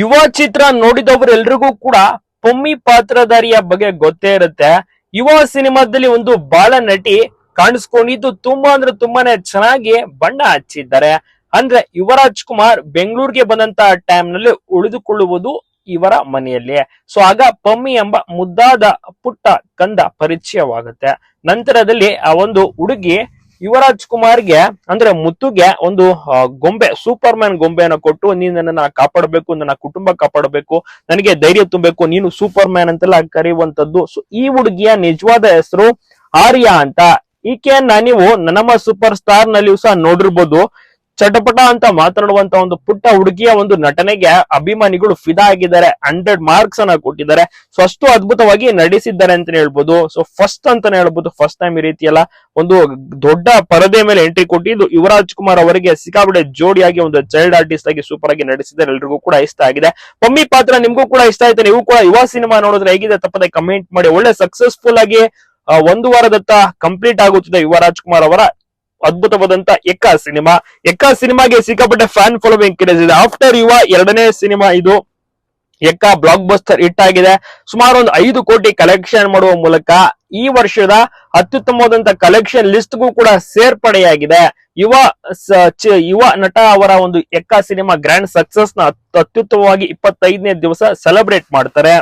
ಯುವ ಚಿತ್ರ ನೋಡಿದವರೆಲ್ರಿಗೂ ಕೂಡ ಪೊಮ್ಮಿ ಪಾತ್ರಧಾರಿಯ ಬಗ್ಗೆ ಗೊತ್ತೇ ಇರುತ್ತೆ. ಯುವ ಸಿನಿಮಾದಲ್ಲಿ ಒಂದು ಬಾಲ ನಟಿ ಕಾಣಿಸ್ಕೊಂಡಿದ್ದು ತುಂಬಾ ಅಂದ್ರೆ ತುಂಬಾನೇ ಚೆನ್ನಾಗಿ ಬಣ್ಣ ಹಚ್ಚಿದ್ದಾರೆ. ಅಂದ್ರೆ ಯುವರಾಜ್ ಕುಮಾರ್ ಬೆಂಗಳೂರಿಗೆ ಬಂದಂತ ಟೈಮ್ನಲ್ಲಿ ಉಳಿದುಕೊಳ್ಳುವುದು ಇವರ ಮನೆಯಲ್ಲಿ. ಸೊ ಆಗ ಪಮ್ಮಿ ಎಂಬ ಮುದ್ದಾದ ಪುಟ್ಟ ಕಂದ ಪರಿಚಯವಾಗುತ್ತೆ. ನಂತರದಲ್ಲಿ ಆ ಒಂದು ಹುಡುಗಿ ಯುವರಾಜ್ ಕುಮಾರ್ಗೆ, ಅಂದ್ರೆ ಮುತ್ತುಗೆ ಒಂದು ಗೊಂಬೆ ಸೂಪರ್ ಮ್ಯಾನ್ ಗೊಂಬೆಯನ್ನು ಕೊಟ್ಟು, ನೀನ್ ನನ್ನ ಕಾಪಾಡಬೇಕು, ನನ್ನ ಕುಟುಂಬ ಕಾಪಾಡಬೇಕು, ನನಗೆ ಧೈರ್ಯ ತುಂಬಬೇಕು ನೀನು ಸೂಪರ್ ಮ್ಯಾನ್ ಅಂತೆಲ್ಲ ಕರೆಯುವಂತದ್ದು ಸೊ ಈ ಹುಡುಗಿಯ ನಿಜವಾದ ಹೆಸರು ಆರ್ಯ ಅಂತ. ಈಕೆಯನ್ನ ನೀವು, ನಮ್ಮ ಸೂಪರ್ ಸ್ಟಾರ್ ನಲ್ಲಿಯೂ ಸಹ ನೋಡಿರ್ಬೋದು. ಚಟಪಟ ಅಂತ ಮಾತನಾಡುವಂತ ಒಂದು ಪುಟ್ಟ ಹುಡುಗಿಯ ಒಂದು ನಟನೆಗೆ ಅಭಿಮಾನಿಗಳು ಫಿದಾ ಆಗಿದ್ದಾರೆ. ಹಂಡ್ರೆಡ್ ಮಾರ್ಕ್ಸ್ ಅನ್ನ ಕೊಟ್ಟಿದ್ದಾರೆ. ಸೊ ಅಷ್ಟು ಅದ್ಭುತವಾಗಿ ನಡೆಸಿದ್ದಾರೆ ಅಂತಾನೆ ಹೇಳ್ಬೋದು. ಸೊ ಫಸ್ಟ್ ಅಂತಾನೆ ಹೇಳ್ಬೋದು. ಫಸ್ಟ್ ಟೈಮ್ ಈ ರೀತಿಯಲ್ಲ ಒಂದು ದೊಡ್ಡ ಪರದೆ ಮೇಲೆ ಎಂಟ್ರಿ ಕೊಟ್ಟಿದ್ದು ಯುವರಾಜ್ ಕುಮಾರ್ ಅವರಿಗೆ ಸಿಕ್ಕಾಬಿಡೆ ಜೋಡಿಯಾಗಿ ಒಂದು ಚೈಲ್ಡ್ ಆರ್ಟಿಸ್ಟ್ ಆಗಿ ಸೂಪರ್ ಆಗಿ ನಡೆಸಿದ್ದಾರೆ ಎಲ್ರಿಗೂ ಕೂಡ ಇಷ್ಟ ಆಗಿದೆ. ಪಮ್ಮಿ ಪಾತ್ರ ನಿಮ್ಗೂ ಕೂಡ ಇಷ್ಟ ಆಯ್ತು? ನೀವು ಕೂಡ ಯುವ ಸಿನಿಮಾ ನೋಡಿದ್ರೆ ಹೇಗಿದೆ? ತಪ್ಪದೆ ಕಮೆಂಟ್ ಮಾಡಿ. ಒಳ್ಳೆ ಸಕ್ಸಸ್ಫುಲ್ ಆಗಿ ಒಂದು ವಾರದತ್ತ ಕಂಪ್ಲೀಟ್ ಆಗುತ್ತಿದೆ ಯುವರಾಜ್ ಕುಮಾರ್ ಅವರ ಅದ್ಭುತವಾದಂತ ಎಕ್ಕ ಸಿನಿಮಾ. ಎಕ್ಕ ಸಿನಿಮಾಗೆ ಸಿಕ್ಕಾಪಟ್ಟೆ ಫ್ಯಾನ್ ಫಾಲೋವಿಂಗ್ ಇದೆ. ಆಫ್ಟರ್ ಯುವ ಎರಡನೇ ಸಿನಿಮಾ ಇದು. ಎಕ್ಕ ಬ್ಲಾಕ್ ಬಸ್ಟರ್ ಹಿಟ್ ಆಗಿದೆ. ಸುಮಾರು ಒಂದು ಐದು ಕೋಟಿ ಕಲೆಕ್ಷನ್ ಮಾಡುವ ಮೂಲಕ ಈ ವರ್ಷದ ಅತ್ಯುತ್ತಮವಾದಂತ ಕಲೆಕ್ಷನ್ ಲಿಸ್ಟ್ಗೂ ಕೂಡ ಸೇರ್ಪಡೆಯಾಗಿದೆ. ಯುವ ಯುವ ನಟ ಅವರ ಒಂದು ಎಕ್ಕ ಸಿನಿಮಾ ಗ್ರ್ಯಾಂಡ್ ಸಕ್ಸಸ್ನ ಅತ್ಯುತ್ತಮವಾಗಿ ಇಪ್ಪತ್ತೈದನೇ ದಿವಸ ಸೆಲೆಬ್ರೇಟ್ ಮಾಡ್ತಾರೆ.